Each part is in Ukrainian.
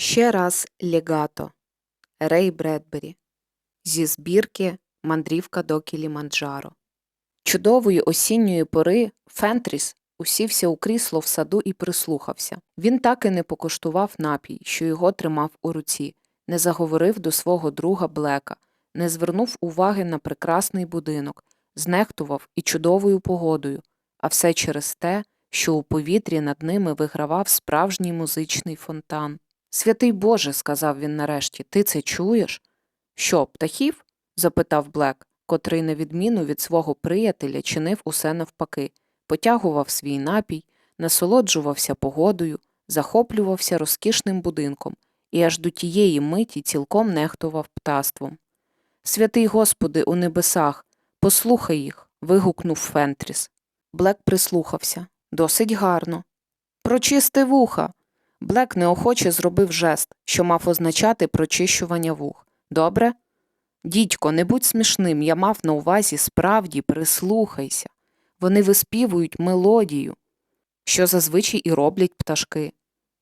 Ще раз легато Рей Бредбері зі збірки Мандрівка до Кіліманджаро. Чудової осінньої пори Фентріс усівся у крісло в саду і прислухався. Він так і не покуштував напій, що його тримав у руці, не заговорив до свого друга Блека, не звернув уваги на прекрасний будинок, знехтував і чудовою погодою, а все через те, що у повітрі над ними вигравав справжній музичний фонтан. Святий Боже, сказав він нарешті, ти це чуєш? Що, птахів? запитав Блек, котрий, на відміну від свого приятеля, чинив усе навпаки, потягував свій напій, насолоджувався погодою, захоплювався розкішним будинком і аж до тієї миті цілком нехтував птаством. Святий Господи, у небесах, послухай їх. вигукнув Фентріс. Блек прислухався. Досить гарно. Прочисти вуха. Блек неохоче зробив жест, що мав означати прочищування вух. Добре? Дідько, не будь смішним, я мав на увазі справді прислухайся. Вони виспівують мелодію, що зазвичай і роблять пташки.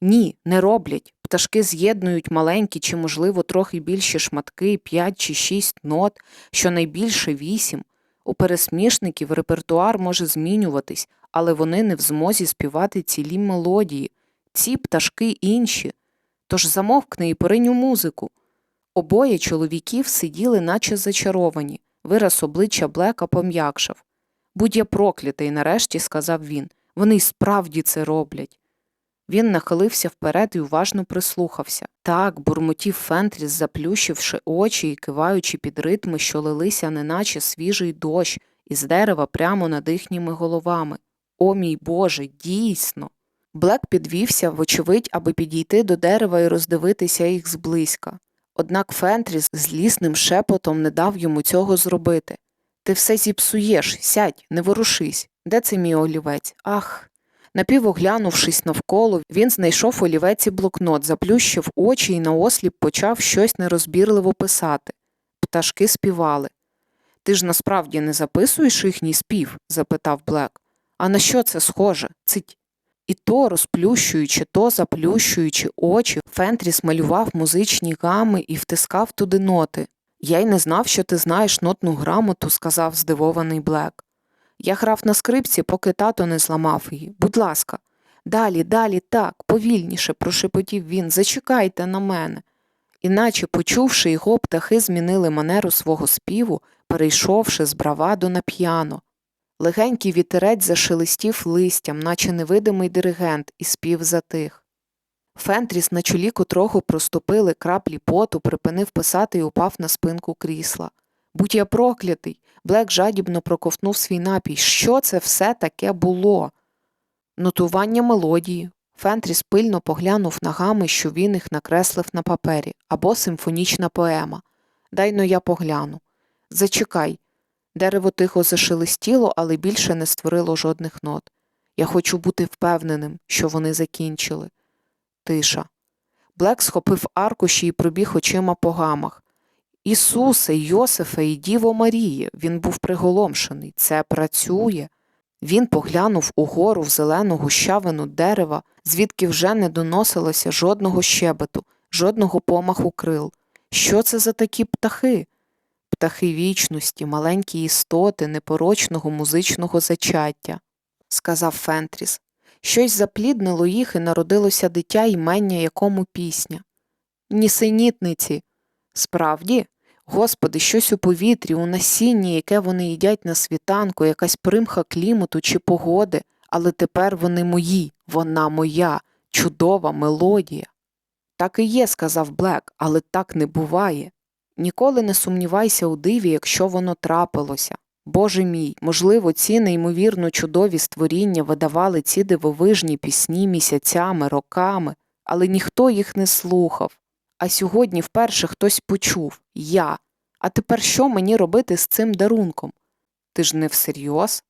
Ні, не роблять. Пташки з'єднують маленькі чи, можливо, трохи більші шматки, п'ять чи шість нот, щонайбільше вісім. У пересмішників репертуар може змінюватись, але вони не в змозі співати цілі мелодії. Ці пташки інші. Тож замовкни і поринь у музику. Обоє чоловіків сиділи, наче зачаровані. Вираз обличчя Блека пом'якшав. Будь я проклятий, нарешті сказав він. Вони й справді це роблять. Він нахилився вперед і уважно прислухався. Так, бурмотів Фентріс, заплющивши очі і киваючи під ритми, що лилися, неначе свіжий дощ, із дерева прямо над їхніми головами. О мій Боже, дійсно. Блек підвівся, вочевидь, аби підійти до дерева і роздивитися їх зблизька. Однак Фентріс злісним шепотом не дав йому цього зробити. Ти все зіпсуєш, сядь, не ворушись. Де це мій олівець? Ах. Напівоглянувшись навколо, він знайшов олівець і блокнот, заплющив очі і наосліп почав щось нерозбірливо писати. Пташки співали. Ти ж насправді не записуєш їхній спів? запитав Блек. А на що це схоже? Цить. І то, розплющуючи, то заплющуючи очі, Фентріс малював музичні гами і втискав туди ноти. Я й не знав, що ти знаєш нотну грамоту, сказав здивований Блек. Я грав на скрипці, поки тато не зламав її. Будь ласка, далі, далі, так, повільніше, прошепотів він, зачекайте на мене. Іначе, почувши його, птахи змінили манеру свого співу, перейшовши з браваду на п'яно. Легенький вітерець зашелестів листям, наче невидимий диригент, і спів затих. Фентріс, на чолі котрого проступили краплі поту, припинив писати і упав на спинку крісла. Будь я проклятий. Блек жадібно проковтнув свій напій. Що це все таке було? Нотування мелодії. Фентріс пильно поглянув ногами, що він їх накреслив на папері, або симфонічна поема. Дай но я погляну. Зачекай. Дерево тихо зашелестіло, але більше не створило жодних нот. Я хочу бути впевненим, що вони закінчили. Тиша. Блек схопив аркуші і пробіг очима по гамах. Ісусе, Йосифе і Діво Марії, він був приголомшений. Це працює. Він поглянув угору в зелену гущавину дерева, звідки вже не доносилося жодного щебету, жодного помаху крил. Що це за такі птахи? Птахи вічності, маленькі істоти непорочного музичного зачаття, сказав Фентріс. Щось запліднило їх і народилося дитя, імення якому пісня. Нісенітниці. Справді, Господи, щось у повітрі, у насінні, яке вони їдять на світанку, якась примха клімату чи погоди, але тепер вони мої, вона моя, чудова мелодія. Так і є, сказав Блек, але так не буває. Ніколи не сумнівайся у диві, якщо воно трапилося. Боже мій, можливо, ці неймовірно чудові створіння видавали ці дивовижні пісні місяцями, роками, але ніхто їх не слухав. А сьогодні вперше хтось почув я. А тепер що мені робити з цим дарунком? Ти ж не всерйоз?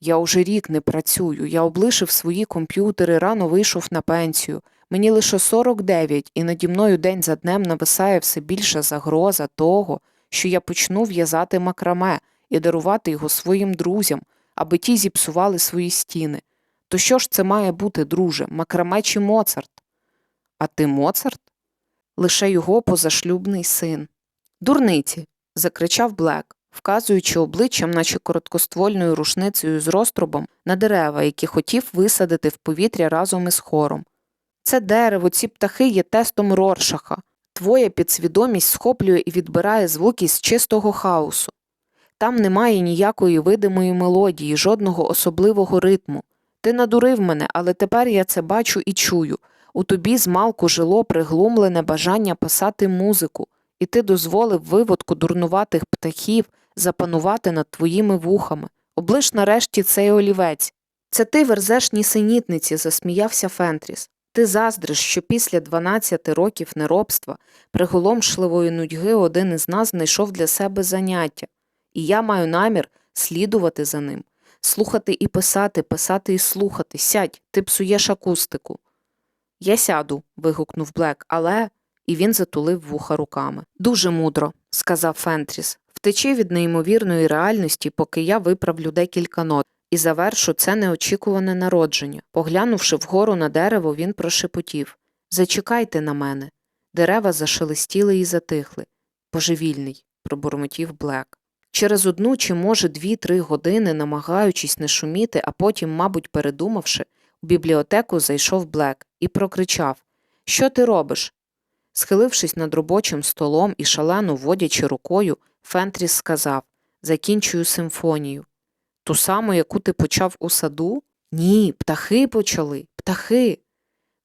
Я уже рік не працюю, я облишив свої комп'ютери, рано вийшов на пенсію. Мені лише 49, і наді мною день за днем нависає все більша загроза того, що я почну в'язати макраме і дарувати його своїм друзям, аби ті зіпсували свої стіни. То що ж це має бути, друже, макраме чи Моцарт? А ти Моцарт? лише його позашлюбний син. Дурниці. закричав Блек, вказуючи обличчям, наче короткоствольною рушницею з розтрубом, на дерева, які хотів висадити в повітря разом із хором. Це дерево, ці птахи є тестом Роршаха. Твоя підсвідомість схоплює і відбирає звуки з чистого хаосу. Там немає ніякої видимої мелодії, жодного особливого ритму. Ти надурив мене, але тепер я це бачу і чую. У тобі змалку жило приглумлене бажання писати музику, і ти дозволив виводку дурнуватих птахів запанувати над твоїми вухами. Облиш нарешті цей олівець. Це ти верзеш нісенітниці, засміявся Фентріс. Ти заздриш, що після 12 років неробства, приголомшливої нудьги один із нас знайшов для себе заняття, і я маю намір слідувати за ним, слухати і писати, писати і слухати. Сядь, ти псуєш акустику. Я сяду. вигукнув Блек, але. І він затулив вуха руками. Дуже мудро, сказав Фентріс. Втечи від неймовірної реальності, поки я виправлю декілька нот, і завершу це неочікуване народження. Поглянувши вгору на дерево, він прошепотів Зачекайте на мене. Дерева зашелестіли і затихли. Божевільний, пробурмотів Блек. Через одну чи, може, дві-три години, намагаючись не шуміти, а потім, мабуть, передумавши, у бібліотеку зайшов Блек і прокричав Що ти робиш? Схилившись над робочим столом і шалено водячи рукою, Фентріс сказав Закінчую симфонію. Ту саму, яку ти почав у саду? Ні, птахи почали, птахи.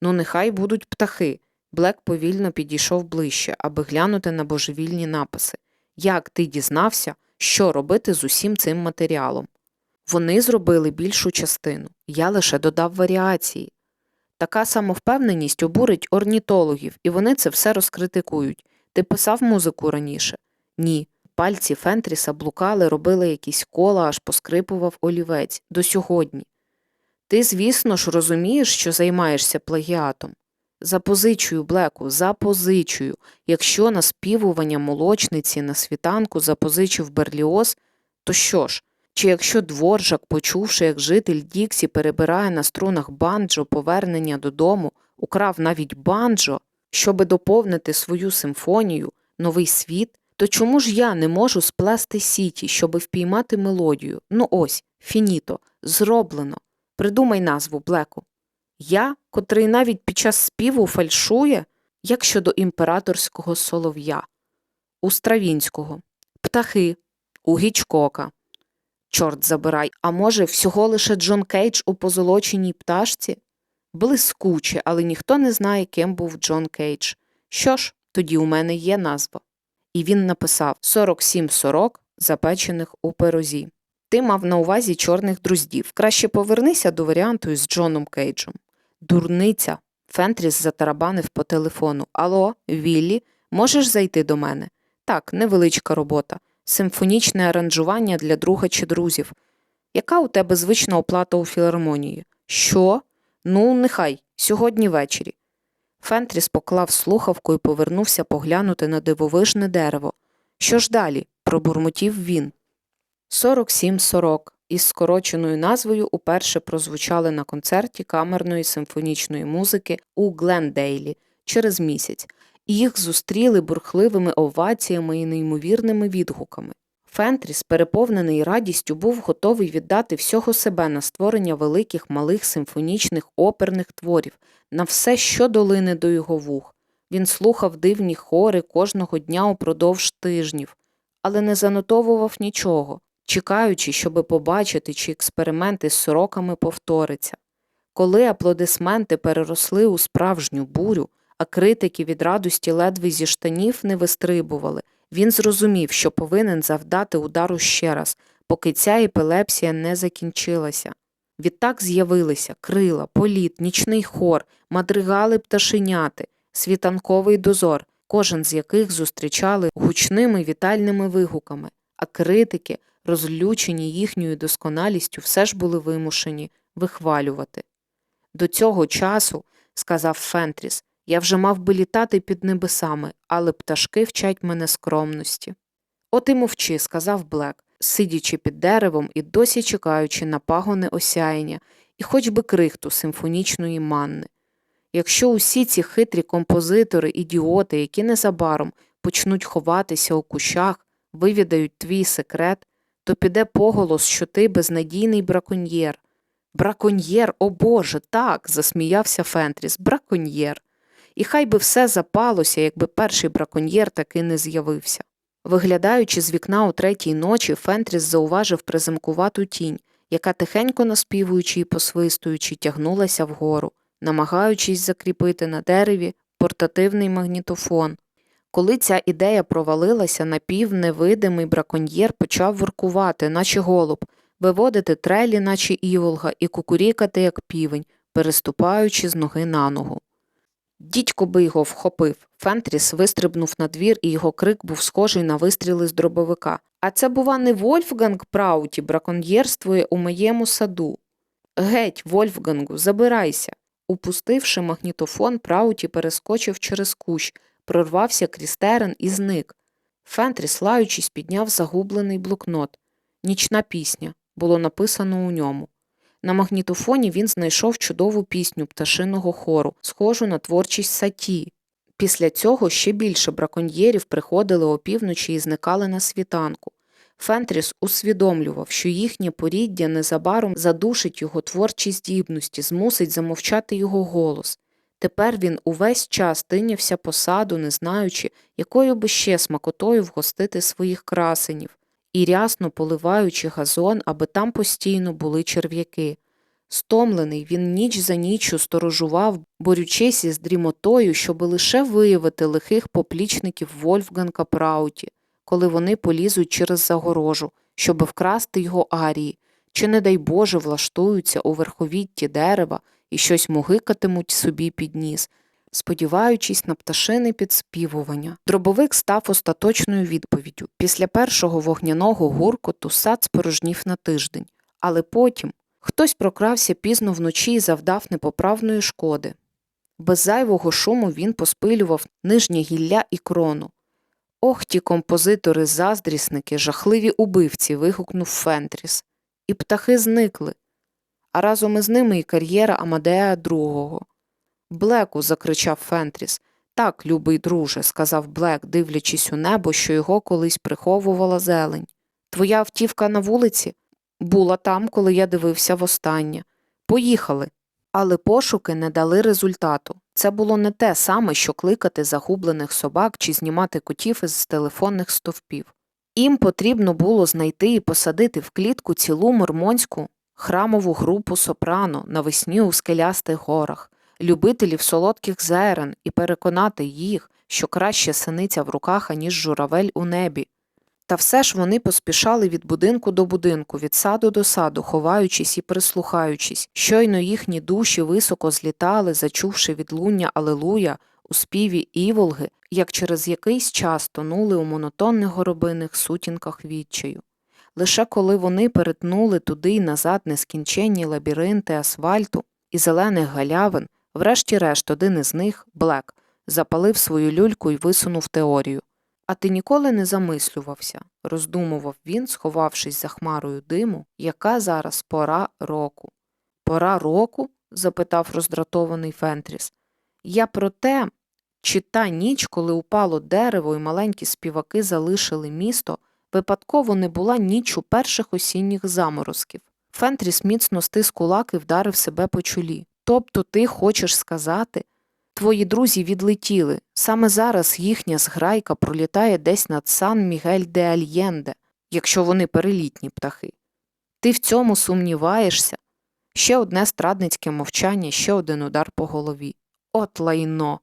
Ну, нехай будуть птахи. Блек повільно підійшов ближче, аби глянути на божевільні написи. Як ти дізнався, що робити з усім цим матеріалом? Вони зробили більшу частину, я лише додав варіації. Така самовпевненість обурить орнітологів, і вони це все розкритикують. Ти писав музику раніше? Ні. Пальці Фентріса блукали, робили якісь кола, аж поскрипував олівець до сьогодні. Ти, звісно ж, розумієш, що займаєшся плагіатом. Запозичую, Блеку, запозичую. Якщо на співування молочниці на світанку запозичив Берліоз, то що ж? Чи якщо дворжак, почувши, як житель Діксі перебирає на струнах банджо повернення додому, украв навіть банджо, щоби доповнити свою симфонію, новий світ, то чому ж я не можу сплести сіті, щоби впіймати мелодію? Ну ось, фініто, зроблено. Придумай назву, Блеку. Я, котрий навіть під час співу фальшує, як щодо імператорського солов'я, у Стравінського, птахи, у Гічкока. Чорт забирай, а може, всього лише Джон Кейдж у позолоченій пташці? Блискуче, але ніхто не знає, ким був Джон Кейдж. Що ж, тоді у мене є назва. І він написав 47 сорок, запечених у пирозі. Ти мав на увазі чорних друздів. Краще повернися до варіанту із Джоном Кейджем. Дурниця. Фентріс затарабанив по телефону. Алло, Віллі, можеш зайти до мене? Так, невеличка робота. Симфонічне аранжування для друга чи друзів. Яка у тебе звична оплата у філармонії? Що? Ну, нехай, сьогодні ввечері. Фентріс поклав слухавку і повернувся поглянути на дивовижне дерево. Що ж далі? пробурмотів він. 47-40 із скороченою назвою уперше прозвучали на концерті камерної симфонічної музики у Глендейлі через місяць, і їх зустріли бурхливими оваціями і неймовірними відгуками. Фентріс, переповнений радістю, був готовий віддати всього себе на створення великих малих симфонічних оперних творів, на все, що долине до його вух. Він слухав дивні хори кожного дня упродовж тижнів, але не занотовував нічого, чекаючи, щоби побачити, чи експерименти з сороками повториться. Коли аплодисменти переросли у справжню бурю, а критики від радості ледве зі штанів не вистрибували, він зрозумів, що повинен завдати удару ще раз, поки ця епілепсія не закінчилася. Відтак з'явилися крила, політ, нічний хор, мадригали пташеняти, світанковий дозор, кожен з яких зустрічали гучними вітальними вигуками, а критики, розлючені їхньою досконалістю, все ж були вимушені вихвалювати. До цього часу, сказав Фентріс, я вже мав би літати під небесами, але пташки вчать мене скромності. От і мовчи, сказав Блек, сидячи під деревом і досі чекаючи на пагони осяяння і хоч би крихту симфонічної манни. Якщо усі ці хитрі композитори, ідіоти, які незабаром почнуть ховатися у кущах, вивідають твій секрет, то піде поголос, що ти безнадійний браконьєр. Браконьєр, о Боже, так, засміявся Фентріс, браконьєр. І хай би все запалося, якби перший браконьєр таки не з'явився. Виглядаючи з вікна у третій ночі, Фентріс зауважив приземкувату тінь, яка тихенько наспівуючи і посвистуючи, тягнулася вгору, намагаючись закріпити на дереві портативний магнітофон. Коли ця ідея провалилася, напівневидимий браконьєр почав воркувати, наче голуб, виводити трелі, наче іволга, і кукурікати, як півень, переступаючи з ноги на ногу. Дідько би його вхопив. Фентріс вистрибнув на двір, і його крик був схожий на вистріли з дробовика. А це, бува, не Вольфганг Прауті браконьєрствує у моєму саду. Геть, Вольфгангу, забирайся. Упустивши магнітофон, Прауті перескочив через кущ, прорвався крізь терен і зник. Фентріс, лаючись, підняв загублений блокнот. Нічна пісня було написано у ньому. На магнітофоні він знайшов чудову пісню пташиного хору, схожу на творчість саті. Після цього ще більше браконьєрів приходили опівночі і зникали на світанку. Фентріс усвідомлював, що їхнє поріддя незабаром задушить його творчі здібності, змусить замовчати його голос. Тепер він увесь час тинявся по саду, не знаючи, якою би ще смакотою вгостити своїх красенів, і рясно поливаючи газон, аби там постійно були черв'яки. Стомлений, він ніч за ніччю сторожував, борючись із дрімотою, щоби лише виявити лихих поплічників Вольфганга Прауті, коли вони полізуть через загорожу, щоби вкрасти його арії, чи, не дай Боже, влаштуються у верховітті дерева і щось мугикатимуть собі під ніс, сподіваючись на пташини підспівування. Дробовик став остаточною відповіддю. Після першого вогняного гуркоту сад спорожнів на тиждень, але потім хтось прокрався пізно вночі і завдав непоправної шкоди. Без зайвого шуму він поспилював нижнє гілля і крону. Ох, ті композитори заздрісники, жахливі убивці. вигукнув Фентріс. І птахи зникли, а разом із ними і кар'єра Амадея II. Блеку. закричав Фентріс. Так, любий друже, сказав Блек, дивлячись у небо, що його колись приховувала зелень. Твоя автівка на вулиці? Була там, коли я дивився востаннє. Поїхали. Але пошуки не дали результату. Це було не те саме, що кликати загублених собак чи знімати котів із телефонних стовпів. Їм потрібно було знайти і посадити в клітку цілу мормонську храмову групу сопрано навесні у скелястих горах, любителів солодких зерен і переконати їх, що краще синиця в руках, аніж журавель у небі. Та все ж вони поспішали від будинку до будинку, від саду до саду, ховаючись і прислухаючись. Щойно їхні душі високо злітали, зачувши відлуння Алелуя у співі іволги, як через якийсь час тонули у монотонних горобиних сутінках відчаю. Лише коли вони перетнули туди й назад нескінченні лабіринти асфальту і зелених галявин, врешті-решт один із них, Блек, запалив свою люльку і висунув теорію. А ти ніколи не замислювався, роздумував він, сховавшись за хмарою диму, яка зараз пора року. Пора року? запитав роздратований Фентріс. Я про те, чи та ніч, коли упало дерево і маленькі співаки залишили місто, випадково не була ніч у перших осінніх заморозків. Фентріс міцно стис кулак і вдарив себе по чолі. Тобто ти хочеш сказати, Твої друзі відлетіли. Саме зараз їхня зграйка пролітає десь над Сан Мігель де Альєнде, якщо вони перелітні птахи. Ти в цьому сумніваєшся? Ще одне страдницьке мовчання, ще один удар по голові. От лайно.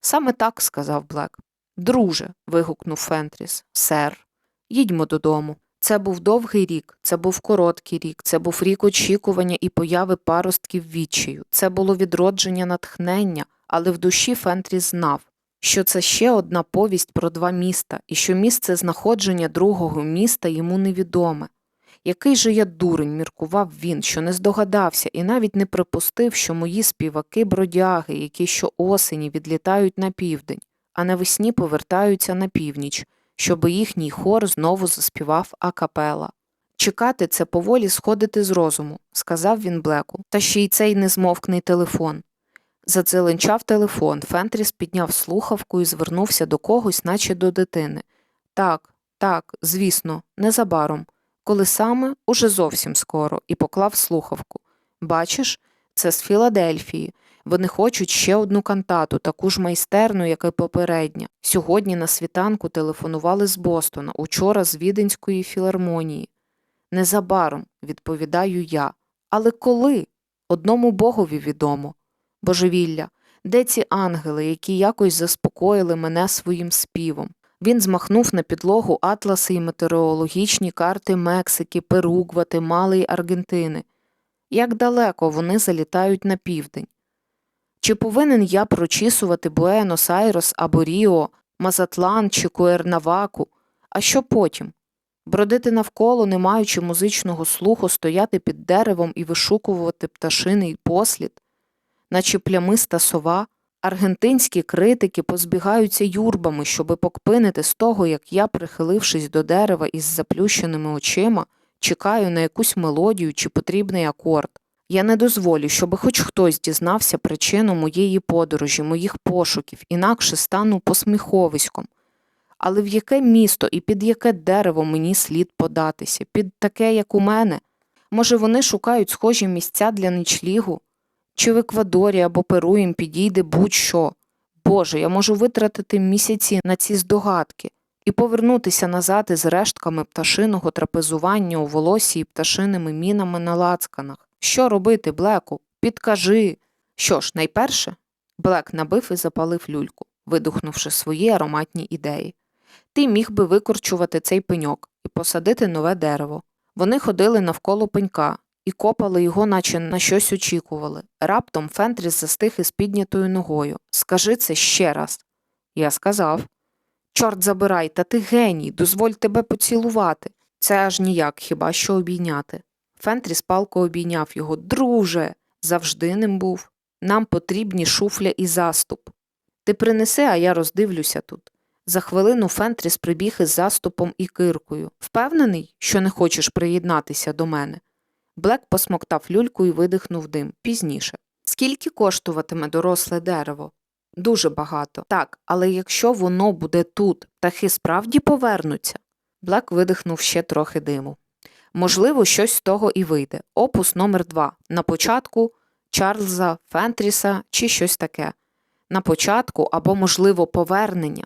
Саме так сказав Блек. Друже. вигукнув Фентріс. Сер, їдьмо додому. Це був довгий рік, це був короткий рік, це був рік очікування і появи паростків відчаю, це було відродження натхнення, але в душі Фентріс знав, що це ще одна повість про два міста і що місце знаходження другого міста йому невідоме. Який же я дурень, міркував він, що не здогадався і навіть не припустив, що мої співаки бродяги, які щоосені відлітають на південь, а навесні повертаються на північ, щоби їхній хор знову заспівав акапела. Чекати це поволі сходити з розуму, сказав він Блеку, та ще й цей незмовкний телефон. Задзеленчав телефон. Фентріс підняв слухавку і звернувся до когось, наче до дитини. Так, так, звісно, незабаром. Коли саме, уже зовсім скоро, і поклав слухавку. Бачиш, це з Філадельфії. Вони хочуть ще одну кантату, таку ж майстерну, як і попередня. Сьогодні на світанку телефонували з Бостона, учора з Віденської філармонії. Незабаром, відповідаю я. Але коли? Одному богові відомо. Божевілля, де ці ангели, які якось заспокоїли мене своїм співом? Він змахнув на підлогу атласи і метеорологічні карти Мексики, Перу, Гватемали й Аргентини. Як далеко вони залітають на південь? Чи повинен я прочісувати Буенос-Айрес або Ріо, Мазатлан чи Куернаваку? А що потім? Бродити навколо, не маючи музичного слуху, стояти під деревом і вишукувати пташиний послід, наче плямиста сова, аргентинські критики позбігаються юрбами, щоби покпинити з того, як я, прихилившись до дерева із заплющеними очима, чекаю на якусь мелодію чи потрібний акорд. Я не дозволю, щоби хоч хтось дізнався причину моєї подорожі, моїх пошуків, інакше стану посміховиськом. Але в яке місто і під яке дерево мені слід податися? Під таке, як у мене? Може, вони шукають схожі місця для ночлігу? Чи в Еквадорі або Перу їм підійде будь-що? Боже, я можу витратити місяці на ці здогадки і повернутися назад із рештками пташиного трапезування у волосі і пташиними мінами на лацканах. Що робити, Блеку? Підкажи. Що ж, найперше? Блек набив і запалив люльку, видухнувши свої ароматні ідеї. Ти міг би викорчувати цей пеньок і посадити нове дерево. Вони ходили навколо пенька і копали його, наче на щось очікували. Раптом Фентріс застиг із піднятою ногою. Скажи це ще раз. Я сказав. Чорт забирай, та ти геній, дозволь тебе поцілувати. Це аж ніяк, хіба що обійняти. Фентріс палко обійняв його. Друже, завжди ним був. Нам потрібні шуфля і заступ. Ти принеси, а я роздивлюся тут. За хвилину Фентріс прибіг із заступом і киркою. Впевнений, що не хочеш приєднатися до мене. Блек посмоктав люльку і видихнув дим пізніше. Скільки коштуватиме доросле дерево? Дуже багато. Так, але якщо воно буде тут, птахи справді повернуться. Блек видихнув ще трохи диму. Можливо, щось з того і вийде. Опус номер два. На початку Чарльза, Фентріса чи щось таке. На початку або, можливо, повернення.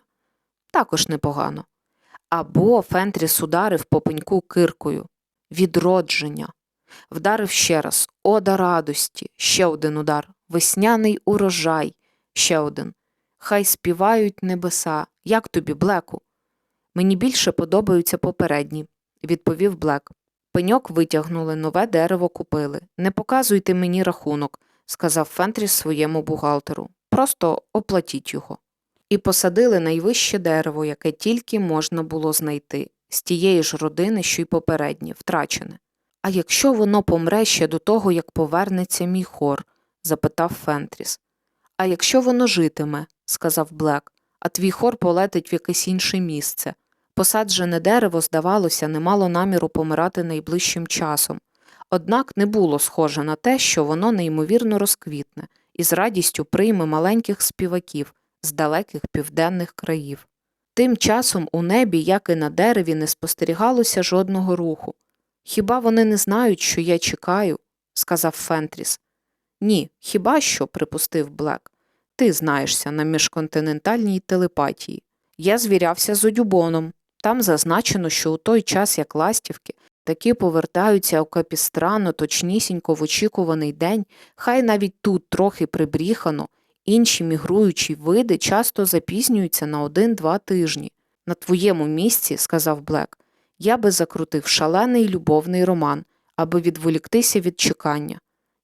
Також непогано. Або Фентріс ударив по пеньку киркою. Відродження. Вдарив ще раз. Ода радості. Ще один удар. Весняний урожай. Ще один. Хай співають небеса. Як тобі, Блеку? Мені більше подобаються попередні, відповів Блек. Пеньок витягнули, нове дерево купили. Не показуйте мені рахунок, сказав Фентріс своєму бухгалтеру. Просто оплатіть його. І посадили найвище дерево, яке тільки можна було знайти, з тієї ж родини, що й попереднє, втрачене. А якщо воно помре ще до того, як повернеться мій хор? запитав Фентріс. А якщо воно житиме, сказав Блек, а твій хор полетить в якесь інше місце. Посаджене дерево, здавалося, не мало наміру помирати найближчим часом, однак не було схоже на те, що воно неймовірно розквітне і з радістю прийме маленьких співаків з далеких південних країв. Тим часом у небі, як і на дереві, не спостерігалося жодного руху. Хіба вони не знають, що я чекаю? сказав Фентріс. Ні, хіба що, припустив Блек. Ти знаєшся на міжконтинентальній телепатії. Я звірявся з Одюбоном. Там зазначено, що у той час, як ластівки, такі повертаються у капістрано точнісінько в очікуваний день, хай навіть тут трохи прибріхано, інші мігруючі види часто запізнюються на один-два тижні. На твоєму місці, сказав Блек, я би закрутив шалений любовний роман, аби відволіктися від чекання.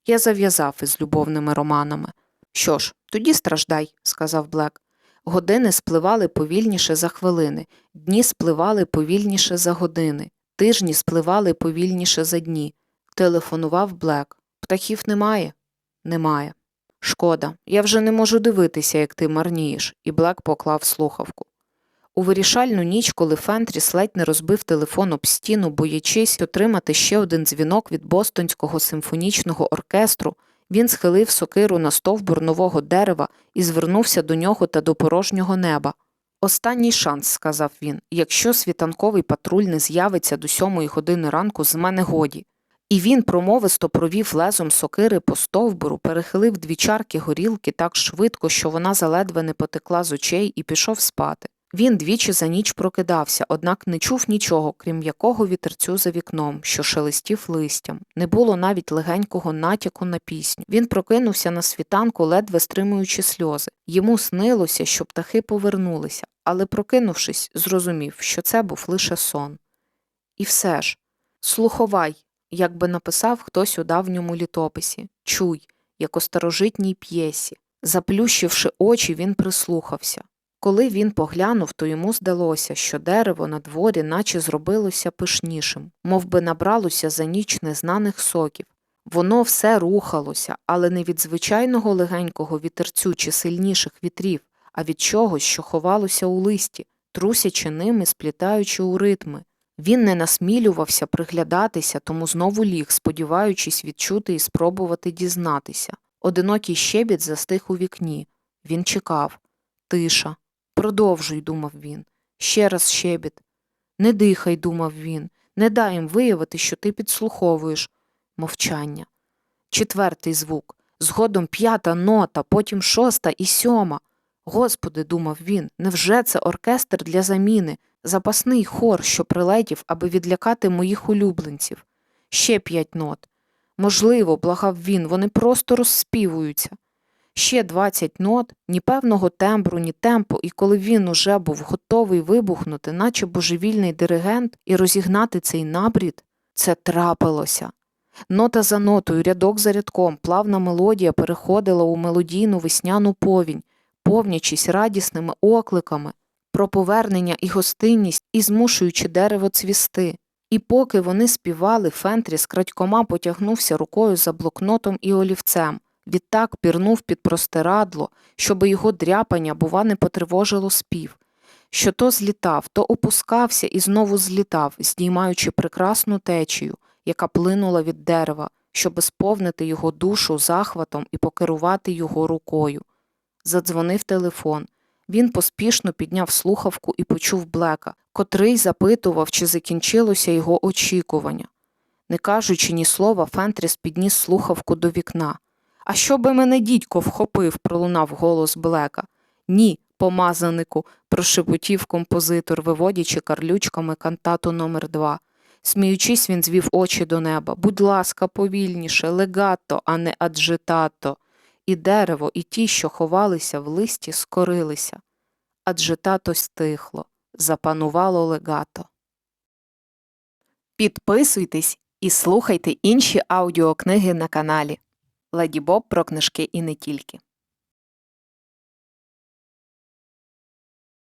Я зав'язав із любовними романами. Що ж, тоді страждай, сказав Блек. Години спливали повільніше за хвилини, дні спливали повільніше за години, тижні спливали повільніше за дні. Телефонував Блек. Птахів немає? Немає. Шкода, я вже не можу дивитися, як ти марнієш, і Блек поклав слухавку. У вирішальну ніч, коли Фентріс ледь не розбив телефон об стіну, боячись отримати ще один дзвінок від Бостонського симфонічного оркестру, Він схилив сокиру на стовбур нового дерева і звернувся до нього та до порожнього неба. Останній шанс, сказав він, якщо світанковий патруль не з'явиться до сьомої години ранку, з мене годі. І він промовисто провів лезом сокири по стовбуру, перехилив дві чарки горілки так швидко, що вона заледве не потекла з очей і пішов спати. Він двічі за ніч прокидався, однак не чув нічого, крім якого вітерцю за вікном, що шелестів листям. Не було навіть легенького натяку на пісню. Він прокинувся на світанку, ледве стримуючи сльози. Йому снилося, що птахи повернулися, але, прокинувшись, зрозумів, що це був лише сон. І все ж, слуховай, як би написав хтось у давньому літописі, чуй, як у старожитній п'єсі. Заплющивши очі, він прислухався. Коли він поглянув, то йому здалося, що дерево на дворі наче зробилося пишнішим, мов би набралося за ніч незнаних соків. Воно все рухалося, але не від звичайного легенького вітерцю чи сильніших вітрів, а від чогось, що ховалося у листі, трусячи ними, сплітаючи у ритми. Він не насмілювався приглядатися, тому знову ліг, сподіваючись відчути і спробувати дізнатися. Одинокий щебіт застиг у вікні. Він чекав. Тиша. Продовжуй, думав він. Ще раз щебіт. Не дихай, думав він. Не дай їм виявити, що ти підслуховуєш. Мовчання. Четвертий звук. Згодом п'ята нота, потім шоста і сьома. Господи, думав він, невже це оркестр для заміни, запасний хор, що прилетів, аби відлякати моїх улюбленців? Ще п'ять нот. Можливо, благав він, вони просто розспівуються. Ще двадцять нот, ні певного тембру, ні темпу, і коли він уже був готовий вибухнути, наче божевільний диригент, і розігнати цей набрід, це трапилося. Нота за нотою, рядок за рядком, плавна мелодія переходила у мелодійну весняну повінь, повнячись радісними окликами про повернення і гостинність і змушуючи дерево цвісти. І поки вони співали, Фентріс крадькома потягнувся рукою за блокнотом і олівцем. Відтак пірнув під простирадло, щоби його дряпання, бува, не потривожило спів, що то злітав, то опускався і знову злітав, здіймаючи прекрасну течію, яка плинула від дерева, щоби сповнити його душу захватом і покерувати його рукою. Задзвонив телефон. Він поспішно підняв слухавку і почув Блека, котрий запитував, чи закінчилося його очікування. Не кажучи ні слова, Фентріс підніс слухавку до вікна. А що би мене дідько вхопив, пролунав голос Блека. Ні, помазанику, прошепотів композитор, виводячи карлючками кантату номер два. Сміючись, він звів очі до неба. Будь ласка, повільніше, легато, а не аджетато. І дерево, і ті, що ховалися в листі, скорилися. Аджетато стихло, запанувало легато. Підписуйтесь і слухайте інші аудіокниги на каналі. Леді Боб про книжки і не тільки.